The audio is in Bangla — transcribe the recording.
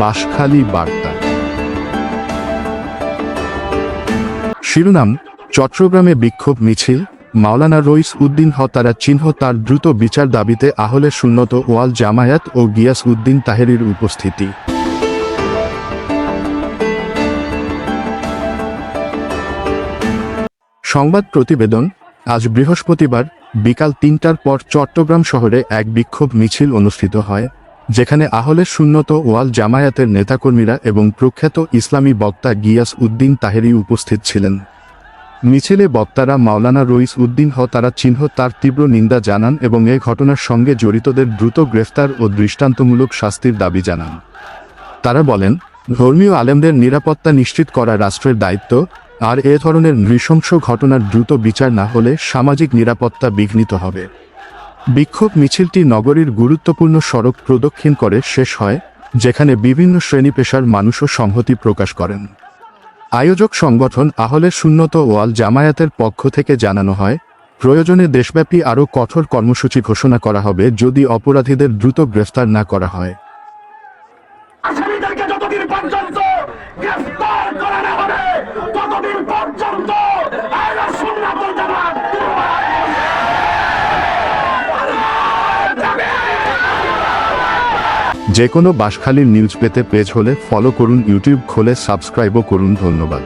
বাঁশখালী বার্তা শিরোনাম, চট্টগ্রামে বিক্ষোভ মিছিল, মাওলানা রইস উদ্দিন হতারা চিহ্ন তার দ্রুত বিচার দাবিতে আহলে সুন্নত ওয়াল জামায়াত ও গিয়াস উদ্দিন তাহেরির উপস্থিতি। সংবাদ প্রতিবেদন, আজ বৃহস্পতিবার বিকাল তিনটার পর চট্টগ্রাম শহরে এক বিক্ষোভ মিছিল অনুষ্ঠিত হয়। যেখানে আহলে সুন্নত ওয়াল জামায়াতের নেতাকর্মীরা এবং প্রখ্যাত ইসলামী বক্তা গিয়াস উদ্দিন তাহেরি উপস্থিত ছিলেন। মিছিলে বক্তারা মাওলানা রইস উদ্দিন হ তারা চিহ্ন তার তীব্র নিন্দা জানান এবং এ ঘটনার সঙ্গে জড়িতদের দ্রুত গ্রেফতার ও দৃষ্টান্তমূলক শাস্তির দাবি জানান। তারা বলেন, ধর্মীয় আলেমদের নিরাপত্তা নিশ্চিত করা রাষ্ট্রের দায়িত্ব, আর এ ধরনের নৃশংস ঘটনার দ্রুত বিচার না হলে সামাজিক নিরাপত্তা বিঘ্নিত হবে। বিক্ষোভ মিছিলটি নগরীর গুরুত্বপূর্ণ সড়ক প্রদক্ষিণ করে শেষ হয়, যেখানে বিভিন্ন শ্রেণি পেশার মানুষও সংহতি প্রকাশ করেন। আয়োজক সংগঠন আহলে সুন্নত ওয়াল জামায়াতের পক্ষ থেকে জানানো হয়, প্রয়োজনে দেশব্যাপী আরও কঠোর কর্মসূচি ঘোষণা করা হবে যদি অপরাধীদের দ্রুত গ্রেফতার না করা হয় আসামিদেরকে যতদিন পর্যন্ত গ্রেফতার করা না হবে ততদিন পর্যন্ত আহলে সুন্নাতুল জামাত যে কোনো বাসখালীর নিউজ পেতে পেজ হলে ফলো করুন ইউটিউব খোলে সাবস্ক্রাইবও করুন ধন্যবাদ।